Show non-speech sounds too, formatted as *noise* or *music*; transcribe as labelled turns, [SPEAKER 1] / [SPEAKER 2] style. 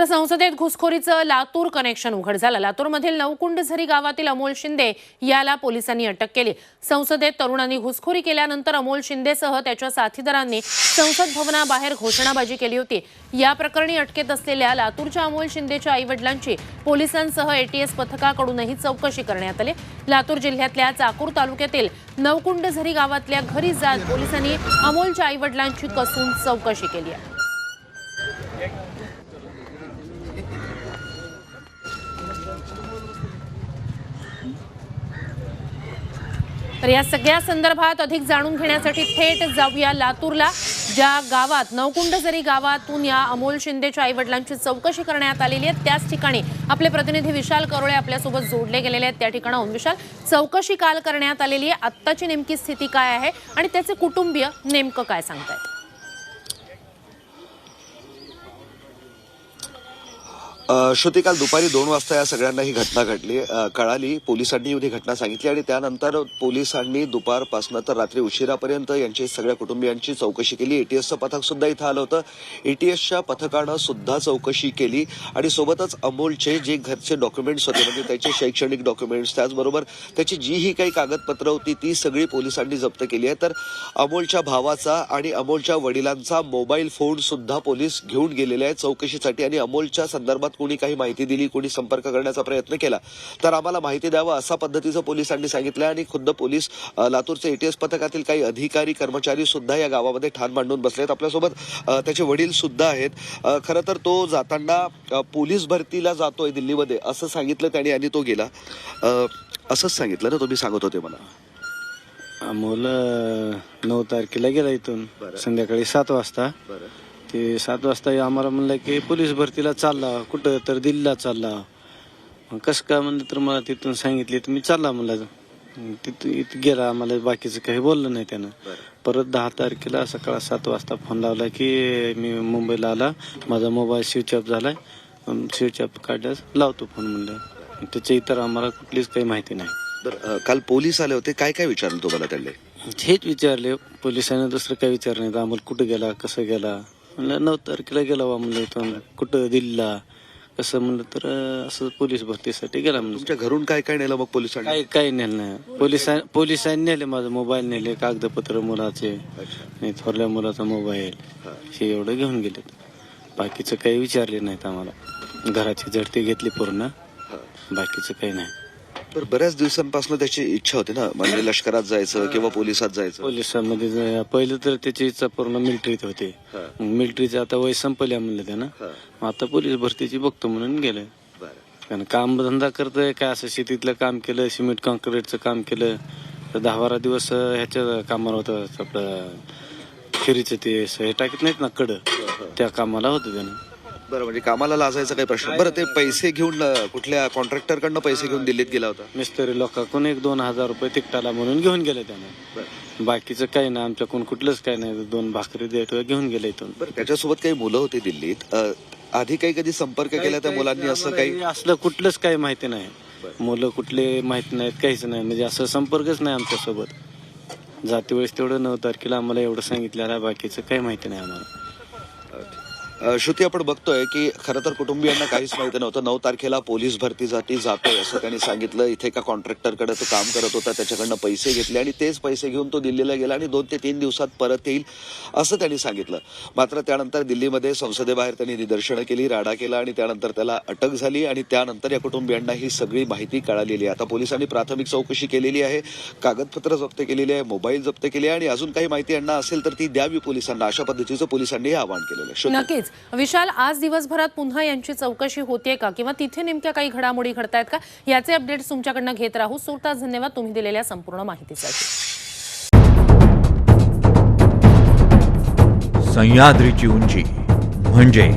[SPEAKER 1] तर संसदेत घुसखोरीचं लातूर कनेक्शन उघड झालं. लातूरमधील नवकुंडझरी गावातील अमोल शिंदे याला पोलिसांनी अटक केली. संसदेत तरुणांनी घुसखोरी केल्यानंतर अमोल शिंदेसह त्याच्या साथीदारांनी संसद भवनाबाहेर घोषणाबाजी केली होती. या प्रकरणी अटकेत असलेल्या लातूरच्या अमोल शिंदेच्या आईवडिलांची पोलिसांसह एटीएस पथकाकडूनही चौकशी करण्यात आली. लातूर जिल्ह्यातल्या चाकूर तालुक्यातील नवकुंडझरी गावातल्या घरी जात पोलिसांनी अमोलच्या आईवडिलांची कसून चौकशी केली आहे. तर या सगळ्या संदर्भात अधिक जाणून घेण्यासाठी थेट जाऊया लातूरला ज्या गावात नवकुंडझरी गावातून या अमोल शिंदेच्या आईवडिलांची चौकशी करण्यात आलेली आहे त्याच ठिकाणी आपले प्रतिनिधी विशाल करोळे आपल्यासोबत जोडले गेलेले आहेत. त्या ठिकाणाहून विशाल चौकशी काल करण्यात आलेली आहे. आत्ताची नेमकी स्थिती काय आहे आणि त्याचे कुटुंबीय नेमकं काय सांगतायत?
[SPEAKER 2] श्रुती काल दुपारी दोन वाजता या सगळ्यांना ही घटना घडली. कळाली पोलिसांनी ही घटना सांगितली आणि त्यानंतर पोलिसांनी दुपारपासनं तर रात्री उशिरापर्यंत यांची सगळ्या कुटुंबियांची चौकशी केली. एटीएसचं पथक सुद्धा इथं आलं होतं. एटीएसच्या पथकानं सुद्धा चौकशी केली आणि सोबतच अमोलचे जे घरचे डॉक्युमेंट्स होते म्हणजे त्याचे शैक्षणिक डॉक्युमेंट्स त्याचबरोबर त्याची जी ही काही कागदपत्र होती ती सगळी पोलिसांनी जप्त केली आहे. तर अमोलच्या भावाचा आणि अमोलच्या वडिलांचा मोबाईल फोन सुद्धा पोलीस घेऊन गेलेले आहेत चौकशीसाठी आणि अमोलच्या संदर्भात कोणी काही माहिती दिली कोणी संपर्क करण्याचा प्रयत्न केला तर आम्हाला माहिती द्यावं असा पद्धतीचं पोलिसांनी सांगितलं आणि खुद्द पोलीस लातूरचे एटीएस पथकातील काही अधिकारी कर्मचारी सुद्धा या गावामध्ये ठाण मांडून बसलेत. आपल्यासोबत त्याचे वडील सुद्धा आहेत. खरं तर तो जाताना पोलीस भरतीला जातोय दिल्लीमध्ये असं सांगितलं त्याने आणि तो गेला. असंच सांगितलं ना तुम्ही सांगत होते मला.
[SPEAKER 3] अमोल अं, नऊ तारखेला गेला इथून. संध्याकाळी सात वाजता. ते सात वाजता आम्हाला म्हणलं की पोलीस भरतीला चालला कुठं तर दिल्लीला चालला मग कसं काय म्हणलं तर मला तिथून सांगितले तर मी चालला म्हणलं तिथून इथं गेला आम्हाला बाकीचं काही बोललं नाही त्यानं. परत दहा तारखेला सकाळ सात वाजता फोन लावला की मी मुंबईला आला माझा मोबाईल स्विच ऑफ झालाय. स्विच ऑफ काढल्यास लावतो फोन म्हणलं. त्याच्या इतर आम्हाला कुठलीच काही माहिती नाही.
[SPEAKER 2] बरं काल पोलीस आले होते काय काय विचारलं तुम्हाला त्यांनी?
[SPEAKER 3] हेच विचारले पोलिसांनी दुसरं काही विचारलं नाही? अमोल कुठं गेला कसं गेला? म्हणलं नऊ तारखेला गेला बा म्हणलं इथून कुठं दिल्लीला? कसं म्हणलं तर असं पोलीस भरतीसाठी गेला म्हणलं.
[SPEAKER 2] तुमच्या घरून काय काय नेलं मग पोलिसांनी?
[SPEAKER 3] काही काही नेलं? नाही पोलिसां पोलिसांनी नेले माझं मोबाईल नेले कागदपत्र मुलाचे. आणि थोरल्या मुलाचा मोबाईल. हे. एवढं घेऊन गेले बाकीचं काही विचारले नाहीत आम्हाला. घराची झडती घेतली पूर्ण. बाकीचं काही नाही.
[SPEAKER 2] तर बऱ्याच दिवसांपासून त्याची इच्छा होती ना? म्हणजे *coughs* लष्करात जायचं किंवा पोलिसात जायचं.
[SPEAKER 3] पोलिसांमध्ये जे- पहिलं तर त्याची इच्छा पूर्ण मिलिटरीत होती. मिलिटरीचं आता वय संपल्या म्हणलं त्यानं. मग आता पोलीस भरतीची बघतो म्हणून गेलं. कारण काम धंदा करतोय काय असं? शेतीतलं काम केलं सिमेंट कॉन्क्रीटचं काम केलं. तर दहा बारा दिवस अं, ह्याच्या कामाला होतं आपलं फेरीचं ते हे टाकीत नाहीत ना कड. त्या कामाला होतं त्यानं.
[SPEAKER 2] बरं म्हणजे कामाला लाजायचा काही प्रश्न. बरं ते पैसे घेऊन अं, कुठल्या कॉन्ट्रॅक्टर कडनं पैसे घेऊन दिल्लीत गेला होता?
[SPEAKER 3] मिस्त्री लोकांकडून एक दोन हजार रुपये तिकटाला म्हणून घेऊन गेले त्यानं. बाकीचं काही नाही आमच्याकडून कुठलंच काही नाही. दोन भाकरी देत घेऊन गेले इथून.
[SPEAKER 2] बरं त्याच्यासोबत काही मुलं होती दिल्लीत? अं, आधी काही कधी संपर्क केला त्या मुलांनी असं काही?
[SPEAKER 3] असलं कुठलंच काही माहिती नाही. मुलं कुठले माहिती नाहीत काहीच नाही. म्हणजे असं संपर्कच नाही आमच्यासोबत. जाते वेळेस तेवढं नऊ तारखेला आम्हाला एवढं सांगितलं आहे बाकीचं काही माहिती नाही आम्हाला.
[SPEAKER 2] अं, श्रुती आपण बघतोय की खरं तर कुटुंबियांना काहीच माहिती नव्हतं. नऊ तारखेला पोलीस भरतीसाठी जातोय असं त्यांनी सांगितलं. इथे एका कॉन्ट्रॅक्टरकडे तो काम करत होता त्याच्याकडनं पैसे घेतले आणि तेच पैसे घेऊन तो दिल्लीला गेला आणि दोन ते तीन दिवसात परत येईल असं त्यांनी सांगितलं. मात्र त्यानंतर दिल्लीमध्ये संसदेबाहेर त्यांनी निदर्शनं केली राडा केला आणि त्यानंतर त्याला अटक झाली आणि त्यानंतर या कुटुंबियांना ही सगळी माहिती कळालेली आहे. आता पोलिसांनी प्राथमिक चौकशी केलेली आहे कागदपत्र जप्त केलेली आहे मोबाईल जप्त केले आणि अजून काही माहिती यांना असेल तर ती द्यावी पोलिसांना. अशा पद्धतीचं पोलिसांनी हे आवाहन केलेलं आहे. श्रुती.
[SPEAKER 1] नक्कीच विशाल आज दिवसभरात पुन्हा यांची चौकशी होते का? किंवा तिथे नेमक्या काही घडामोडी घडतायत का? याचे अपडेट्स तुमच्याकडनं घेत राहू. सुरतास धन्यवाद तुम्ही दिलेल्या संपूर्ण माहितीसाठी.
[SPEAKER 4] सह्याद्रीची उंची म्हणजे